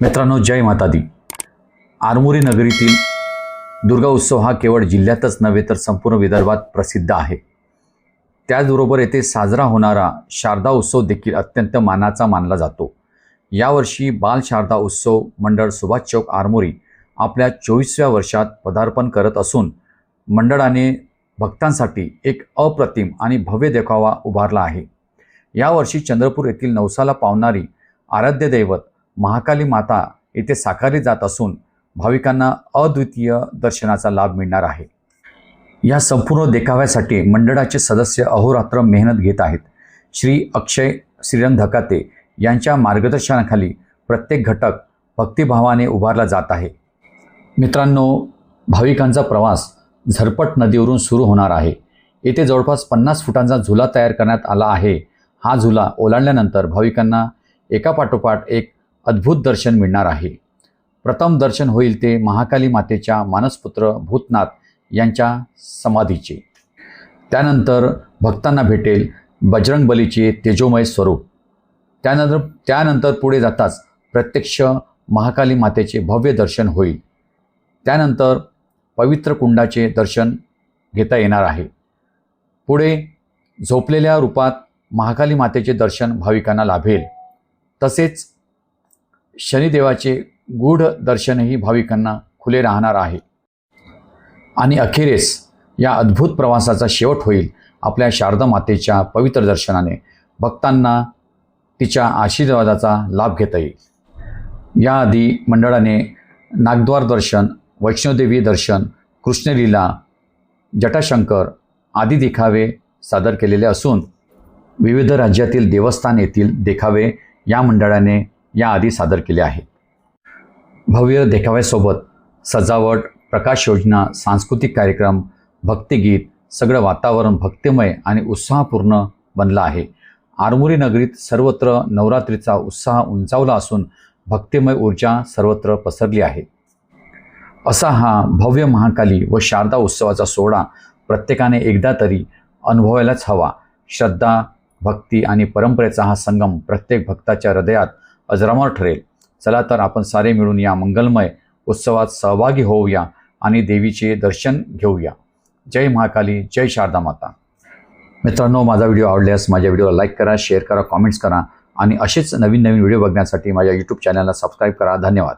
मित्रांनो जय माता दी आरमोरी नगरीतील दुर्गा उत्सव हा केवळ जिल्ह्यातच नव्हे तर संपूर्ण विदर्भात प्रसिद्ध आहे. त्याचबरोबर येथे साजरा होणारा शारदा उत्सव देखील अत्यंत मानाचा मानला जातो. यावर्षी बाल शारदा उत्सव मंडळ सुभाष चौक आरमोरी आपल्या चोवीसव्या वर्षात पदार्पण करत असून मंडळाने भक्तांसाठी एक अप्रतिम आणि भव्य देखावा उभारला आहे. यावर्षी चंद्रपूर येथील नवसाला पावणारी आराध्य दैवत महाकाली माता येथे साकारली जात असून भाविकांना अद्वितीय दर्शनाचा लाभ मिळणार आहे. या संपूर्ण देखाव्यासाठी मंडळाचे सदस्य अहोरात्र मेहनत घेत आहेत. श्री अक्षय श्रीरंग धकाते यांच्या मार्गदर्शनाखाली प्रत्येक घटक भक्तिभावाने उभारला जात आहे. मित्रांनो भाविकांचा प्रवास झरपट नदीवरून सुरू होणार आहे. येथे जवळपास पन्नास फुटांचा झुला तयार करण्यात आला आहे. हा झुला ओलांडल्यानंतर भाविकांना एकापाठोपाठ एक अद्भुत दर्शन मिळणार आहे. प्रथम दर्शन होईल ते महाकाली मातेच्या मानसपुत्र भूतनाथ यांच्या समाधीचे. त्यानंतर भक्तांना भेटेल बजरंगबलीचे तेजोमय स्वरूप. त्यानंतर त्यानंतर पुढे जाताच प्रत्यक्ष महाकाली मातेचे भव्य दर्शन होईल. त्यानंतर पवित्र कुंडाचे दर्शन घेता येणार आहे. पुढे झोपलेल्या रूपात महाकाली मातेचे दर्शन भाविकांना लाभेल. तसेच शनिदेवाचे गूढ दर्शनही भाविकांना खुले राहणार आहे. आणि अखेरीस या अद्भुत प्रवासाचा शेवट होईल आपल्या शारदा मातेच्या पवित्र दर्शनाने. भक्तांना तिच्या आशीर्वादाचा लाभ घेता येईल. याआधी मंडळाने नागद्वार दर्शन वैष्णोदेवी दर्शन कृष्णलीला जटाशंकर आदी देखावे सादर केलेले असून विविध राज्यातील देवस्थान येथील देखावे या मंडळाने याआधी सादर केले आहे. भव्य देखाव्यासोबत सजावट प्रकाश योजना सांस्कृतिक कार्यक्रम भक्तिगीत सगळं वातावरण भक्तिमय आणि उत्साहपूर्ण बनलं आहे. आरमोरी नगरीत सर्वत्र नवरात्रीचा उत्साह उंचावला असून भक्तिमय ऊर्जा सर्वत्र पसरली आहे. असा हा भव्य महाकाली व शारदा उत्सवाचा सोहळा प्रत्येकाने एकदा तरी अनुभवायलाच हवा. श्रद्धा भक्ती आणि परंपरेचा हा संगम प्रत्येक भक्ताच्या हृदयात अजरामर ठरेल. चला तर आपण सारे मिळून या मंगलमय उत्सवात सहभागी होऊया आणि देवीचे दर्शन घेऊया. जय महाकाली जय शारदा माता. मित्रांनो माझा व्हिडिओ आवडल्यास माझ्या व्हिडिओला लाईक करा शेअर करा कॉमेंट्स करा आणि असेच नवीन नवीन व्हिडिओ बघण्यासाठी माझ्या यूट्यूब चॅनलला सबस्क्राईब करा. धन्यवाद.